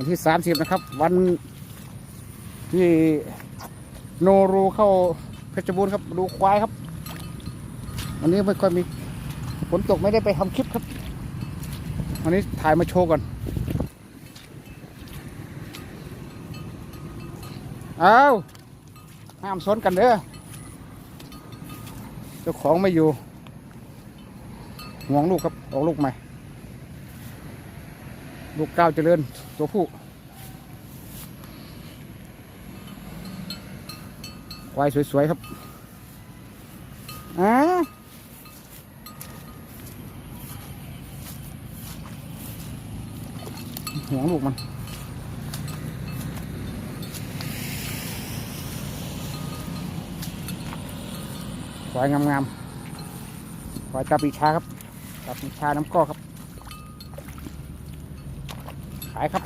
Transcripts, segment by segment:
วันที่สามสิบนะครับ วันที่โนรูเข้าเพชรบูรณ์ครับ ดูควายครับ วันนี้ไม่ค่อยมีฝนตกไม่ได้ไปทำคลิปครับ วันนี้ถ่ายมาโชว์ก่อนเอาห้ามสนกันเด้อเจ้าของไม่อยู่ห่วงลูกครับออกลูกใหม่ ลูกก้าวเจริญตัวผู้ควายสวย ๆ ครับอ่าห่วงลูกมันควายงามๆควายตาปีชาครับตาปีชาน้ำก้อครับายครับ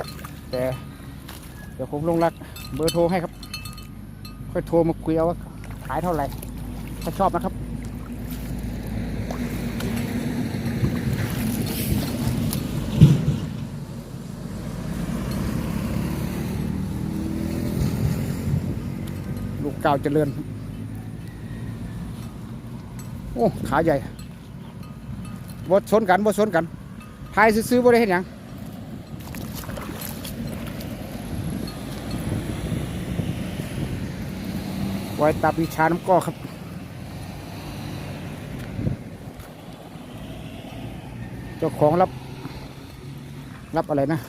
แต่เดี๋ยวผมลงรักเบอร์โทรให้ครับ ค่อยโทรมาคุยเอาว่าขายเท่าไหร่ถ้าชอบนะครับลูกเก่าวเจริญ โอ้ ขาใหญ่บดชนกันบดชนกันพายซื้อๆบ่ได้เห็นยัง ไว้ตาปีชาน้ำก้อครับเจ้าของรับ รับอะไรนะ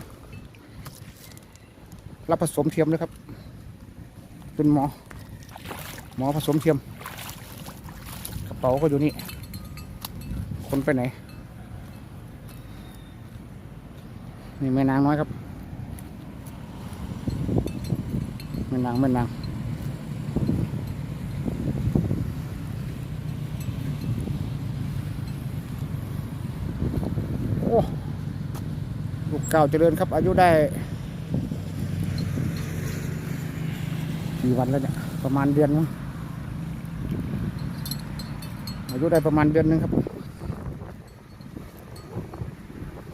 รับผสมเทียมนะครับ เป็นหมอ หมอผสมเทียม กระเป๋าก็อยู่นี่ คนไปไหน นี่แม่นางน้อยครับแม่นางแม่นาง โอ้ ลูกเก่าเจริญครับ อายุได้กี่วันแล้วเนี่ยประมาณเดือนมั้งอายุได้ประมาณเดือนหนึงครับ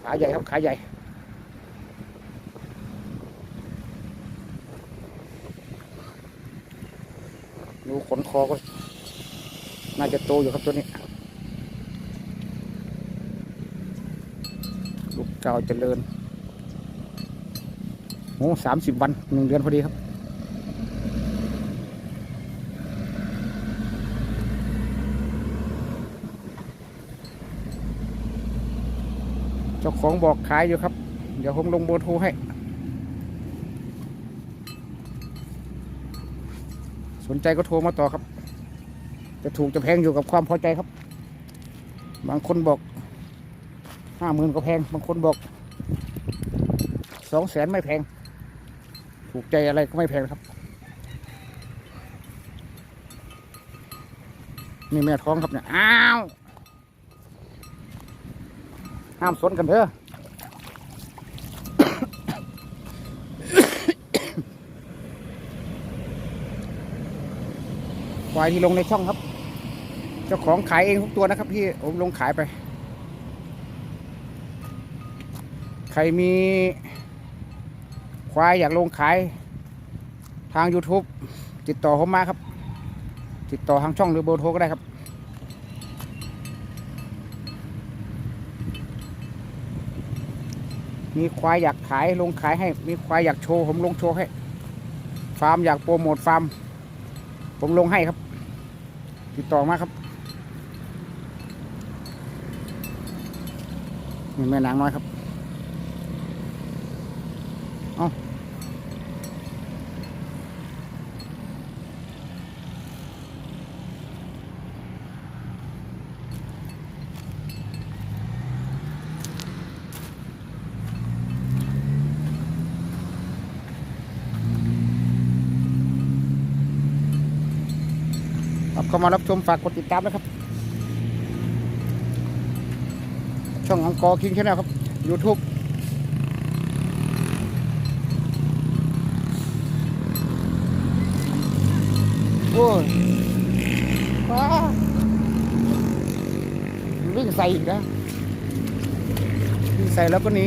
ขาใหญ่ครับขาใหญ่ดูขนคอก็ น่าจะโตอยู่ครับตัวนี้ ลูก เก่าเจริญโอ้สามสิบวันหนึ่งเดือนพอดีครับ เจ้าของบอกขายอยู่ครับ เดี๋ยวผมลงเบโทรให้ สนใจก็โทรมาต่อครับ จะถูกจะแพงอยู่กับความพอใจครับ บางคนบอก ห้าหมื่นก็แพง บางคนบอกสองแสนไม่แพง ถูกใจอะไรก็ไม่แพงครับ นี่แม่ท้องครับเนี่ย อ้าว ห้ามสนกันเถอะควายที่ลงในช่องครับ เจ้าของขายเองทุกตัวนะครับ พี่ผมลงขายไป ใครมีควายอยากลงขายทาง YouTube ติดต่อผมมาครับ ติดต่อทางช่องหรือเบอร์โทรก็ได้ครับ มีควายอยากขายลงขายให้ มีควายอยากโชว์ผมลงโชว์ให้ ฟาร์มอยากโปรโมทฟาร์ม ผมลงให้ครับ ติดต่อมาครับนี่แม่นางน้อยครับ เอาครับเข้ามารับชมฝากกดติดตามนะครับ ช่องอังกอร์คิงชาแนลครับ YouTube โอ้ยว้าวิ่งใส่อีกนะวิ่งใส่แล้วก็หนี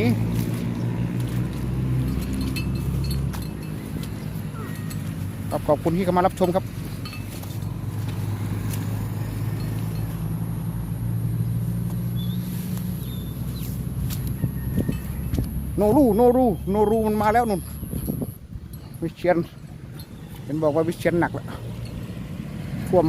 ครับขอบคุณที่เข้ามารับชมครับโนรูโนรูโนรูมันมาแล้วนุ่นวิเชียนเป็นบอกว่าวิเชียนหนักแล้ว ท่วม